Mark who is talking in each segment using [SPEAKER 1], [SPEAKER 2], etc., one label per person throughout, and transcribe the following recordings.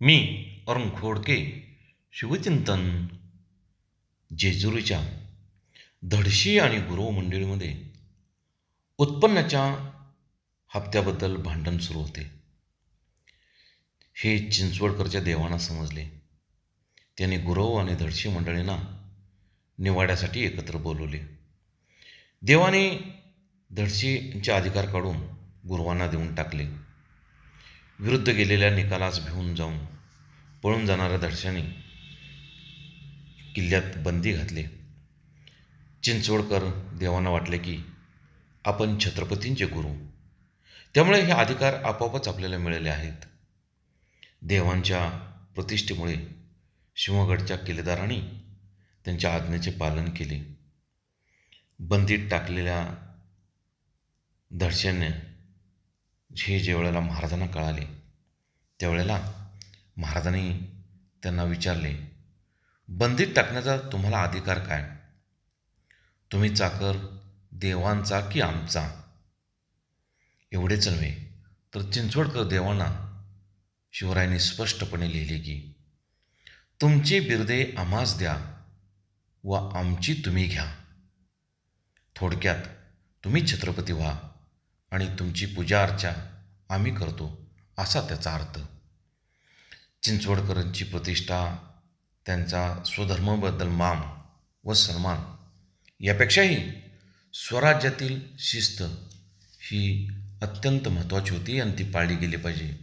[SPEAKER 1] मी अरुण खोडके शिवचिंतन जेजुरीच्या धडशी आणि गुरव मंडळीमध्ये उत्पन्नाच्या हप्त्याबद्दल भांडण सुरू होते. हे चिंचवडकरच्या देवांना समजले. त्यांनी गुरव आणि धडशी मंडळींना निवाड्यासाठी एकत्र बोलवले. देवाने धडशींचे अधिकार काढून गुरुवांना देऊन टाकले. विरुद्ध गेलेल्या निकालास भिवून जाऊन पळून जाणाऱ्या धडशाने किल्ल्यात बंदी घातली. चिंचवडकर देवांना वाटले की आपण छत्रपतींचे गुरु. त्यामुळे हे अधिकार आपोआपच आपल्याला मिळाले आहेत. देवांच्या प्रतिष्ठेमुळे सिंहगडच्या किल्लेदारांनी त्यांच्या आज्ञेचे पालन केले. बंदीत टाकलेल्या धडशाने हे ज्यावेळेला महाराजांना कळाले त्यावेळेला महाराजांनी त्यांना विचारले बंदीत टाकण्याचा तुम्हाला अधिकार काय? तुम्ही चाकर देवांचा की आमचा? एवढेच नव्हे तर चिंचवडकर देवांना शिवरायांनी स्पष्टपणे लिहिले की तुमची बिरदे आम्हास द्या व आमची तुम्ही घ्या. थोडक्यात तुम्ही छत्रपती व्हा आणि तुमची पूजा अर्चा आम्ही करतो असा त्याचा अर्थ. चिंचवडकरांची प्रतिष्ठा त्यांचा स्वधर्माबद्दल माम व सन्मान यापेक्षाही स्वराज्यातील शिस्त ही अत्यंत महत्त्वाची होती आणि ती पाळली गेली पाहिजे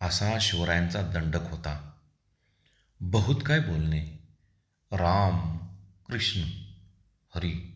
[SPEAKER 1] असा शिवरायांचा दंडक होता. बहुत काय बोलणे राम कृष्ण हरी.